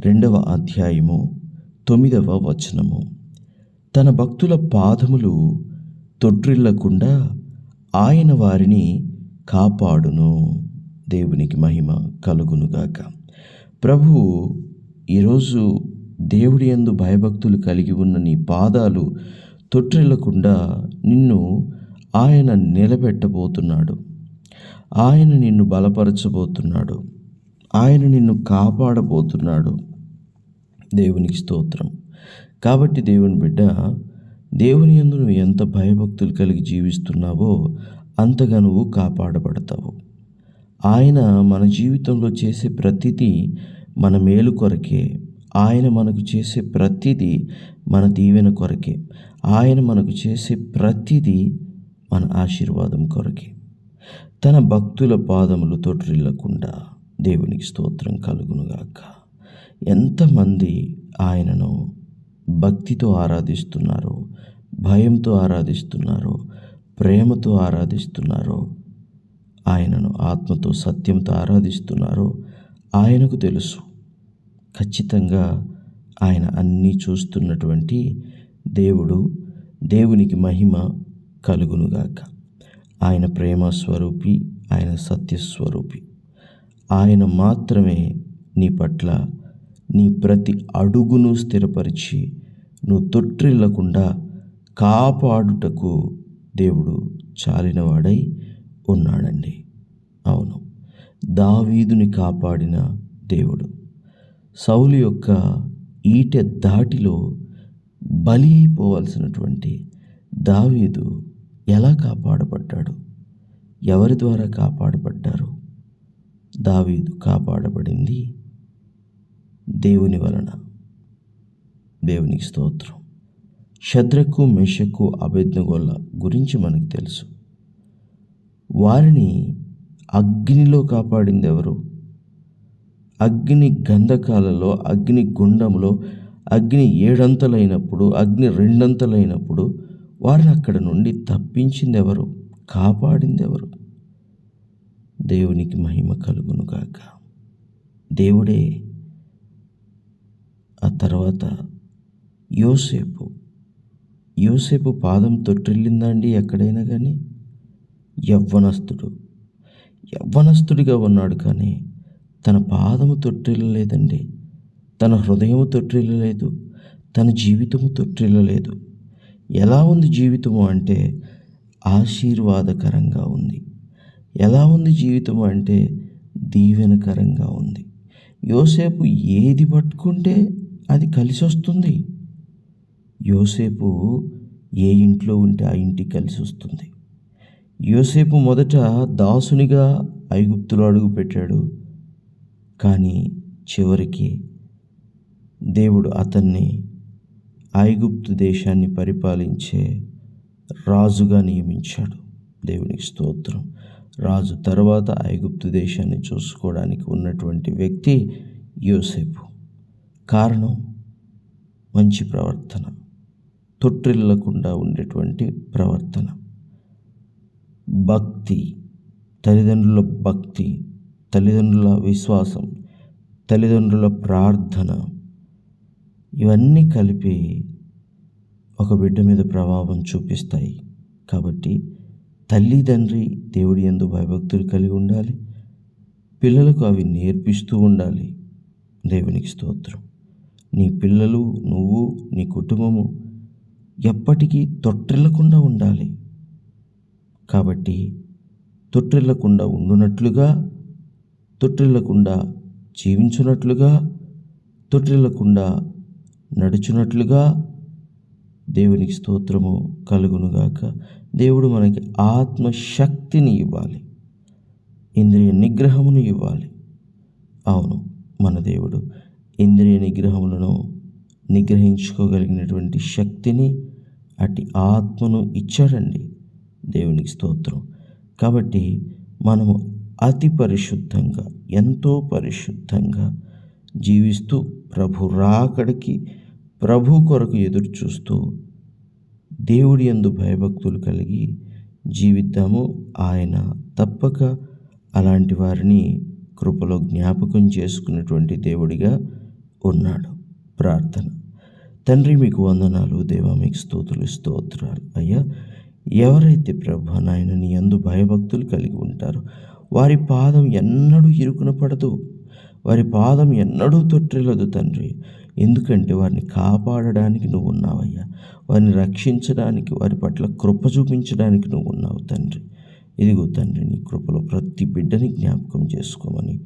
రెండవ అధ్యాయము తొమ్మిదవ వచనము. తన భక్తుల పాదములు తొట్రిల్లకుండా ఆయన వారిని కాపాడును. దేవునికి మహిమ కలుగునుగాక ప్రభు ఈరోజు దేవుడి ఎందు భయభక్తులు కలిగి ఉన్న నీ పాదాలు తొట్టిల్లకుండా నిన్ను ఆయన నిలబెట్టబోతున్నాడు. ఆయన నిన్ను బలపరచబోతున్నాడు. ఆయన నిన్ను కాపాడబోతున్నాడు. దేవునికి స్తోత్రం. కాబట్టి దేవుని బిడ్డ దేవుని ఎందు నువ్వు ఎంత భయభక్తులు కలిగి జీవిస్తున్నావో అంతగా నువ్వు కాపాడబడతావు. ఆయన మన జీవితంలో చేసే ప్రతిదీ మన మేలు కొరకే. ఆయన మనకు చేసే ప్రతిదీ మన దీవెన కొరకే. ఆయన మనకు చేసే ప్రతిదీ మన ఆశీర్వాదం కొరకే. తన భక్తుల పాదములు తొట్రిల్లకుండా దేవునికి స్తోత్రం కలుగునుగాక. ఎంతమంది ఆయనను భక్తితో ఆరాధిస్తున్నారో భయంతో ఆరాధిస్తున్నారో ప్రేమతో ఆరాధిస్తున్నారో ఆయనను ఆత్మతో సత్యంతో ఆరాధిస్తున్నారో ఆయనకు తెలుసు. ఖచ్చితంగా ఆయన అన్నీ చూస్తున్నటువంటి దేవుడు దేవునికి మహిమ కలుగునుగాక. ఆయన ప్రేమ స్వరూపి ఆయన సత్యస్వరూపి ఆయన మాత్రమే నీ పట్ల నీ ప్రతి అడుగును స్థిరపరిచి నువ్వు తొట్టిల్లకుండా కాపాడుటకు దేవుడు చాలినవాడై ఉన్నాడండి. అవును. దావీదుని కాపాడిన దేవుడు. సౌలు యొక్క ఈటె దాటిలో బలిపోవలసినటువంటి దావీదు ఎలా కాపాడబడ్డాడు? ఎవరి ద్వారా కాపాడబడ్డారు? దావీదు కాపాడబడింది. దేవుని వలన. దేవునికి స్తోత్రం. శద్రకు మెషకు అభెజ్ఞగోళ్ళ గురించి మనకు తెలుసు. వారిని అగ్నిలో కాపాడింది ఎవరు అగ్ని గంధకాలలో అగ్ని గుండంలో అగ్ని ఏడంతలైనప్పుడు అగ్ని రెండంతలైనప్పుడు వారిని అక్కడ నుండి తప్పించింది ఎవరు కాపాడింది ఎవరు దేవునికి మహిమ కలుగును గాక. దేవుడే ఆ తర్వాత యోసేపు. యోసేపు పాదం తొట్టిల్లిందండి ఎక్కడైనా కానీ యవ్వనస్తుడు. యవ్వనస్తుడిగా ఉన్నాడు కానీ తన పాదము తొట్టిల్లలేదండి. తన హృదయము తొట్టిల్లలేదు. తన జీవితము తొట్టిల్లలేదు. ఎలా ఉంది జీవితము అంటే ఆశీర్వాదకరంగా ఉంది. ఎలా ఉంది జీవితం అంటే దీవెనకరంగా ఉంది. యోసేపు ఏది పట్టుకుంటే అది కలిసి వస్తుంది యోసేపు ఏ ఇంట్లో ఉంటే ఆ ఇంటికి కలిసి వస్తుంది యోసేపు మొదట దాసునిగా ఐగుప్తులో అడుగు పెట్టాడు. కానీ చివరికి దేవుడు అతన్ని ఐగుప్తు దేశాన్ని పరిపాలించే రాజుగా నియమించాడు. దేవునికి స్తోత్రం. రాజు తర్వాత ఐగుప్తు దేశాన్ని చూసుకోవడానికి ఉన్నటువంటి వ్యక్తి యోసేపు. కారణం? మంచి ప్రవర్తన. తొట్టిల్లకుండా ఉండేటువంటి ప్రవర్తన. భక్తి. తల్లిదండ్రుల భక్తి. తల్లిదండ్రుల విశ్వాసం. తల్లిదండ్రుల ప్రార్థన. ఇవన్నీ కలిపి ఒక బిడ్డ మీద ప్రభావం చూపిస్తాయి. కాబట్టి తల్లిదండ్రి దేవుడి ఎందు భయభక్తులు కలిగి ఉండాలి. పిల్లలకు అవి నేర్పిస్తూ ఉండాలి. దేవునికి స్తోత్రం. నీ పిల్లలు నువ్వు నీ కుటుంబము ఎప్పటికీ తొట్టెళ్ళకుండా ఉండాలి. కాబట్టి తొట్టెళ్ళకుండా ఉండునట్లుగా తొట్టెళ్ళకుండా జీవించున్నట్లుగా తొట్టెళ్ళకుండా నడుచున్నట్లుగా దేవునికి స్తోత్రము కలుగునుగాక. దేవుడు మనకి ఆత్మశక్తిని ఇవ్వాలి. ఇంద్రియ నిగ్రహమును ఇవ్వాలి. అవును మన దేవుడు ఇంద్రియ నిగ్రహములను నిగ్రహించుకోగలిగినటువంటి శక్తిని అటు ఆత్మను ఇచ్చాడండి దేవునికి స్తోత్రం. కాబట్టి మనము అతి పరిశుద్ధంగా ఎంతో పరిశుద్ధంగా జీవిస్తూ ప్రభు రాకడికి ప్రభు కొరకు ఎదురు చూస్తూ దేవుడి యందు భయభక్తులు కలిగి జీవిద్దాము. ఆయన తప్పక అలాంటి వారిని కృపలో జ్ఞాపకం చేసుకున్నటువంటి దేవుడిగా ఉన్నాడు. ప్రార్థన. తండ్రి మీకు వందనాలు. దేవా మీకు స్తోతులు స్తోత్రాలు. అయ్యా ఎవరైతే ప్రభు నాయన నీ అందు భయభక్తులు కలిగి ఉంటారో వారి పాదం ఎన్నడూ ఇరుకున పడదు. వారి పాదం ఎన్నడూ తొట్టిల్లదు తండ్రి. ఎందుకంటే వారిని కాపాడడానికి నువ్వు ఉన్నావయ్యా. వారిని రక్షించడానికి వారి పట్ల కృప చూపించడానికి నువ్వు ఉన్నావు తండ్రి. ఇదిగో తండ్రి నీ కృపలో ప్రతి బిడ్డని జ్ఞాపకం చేసుకోమని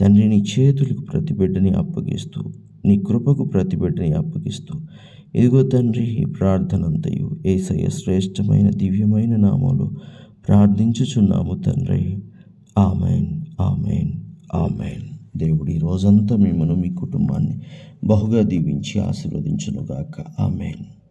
తండ్రి నీ చేతులకు ప్రతి బిడ్డని అప్పగిస్తూ నీ కృపకు ప్రతి బిడ్డని అప్పగిస్తూ ఇదిగో తండ్రి ఈ ప్రార్థన అంతయు ఏసయ్య శ్రేష్టమైన దివ్యమైన నామంలో ప్రార్థించుచున్నాము తండ్రి. Amen amen amen. దేవుడు ఈ రోజంతా మిమ్మల్ని మీ కుటుంబాన్ని బహుగా దీవించి ఆశీర్వదించునుగాక. ఆమెన్.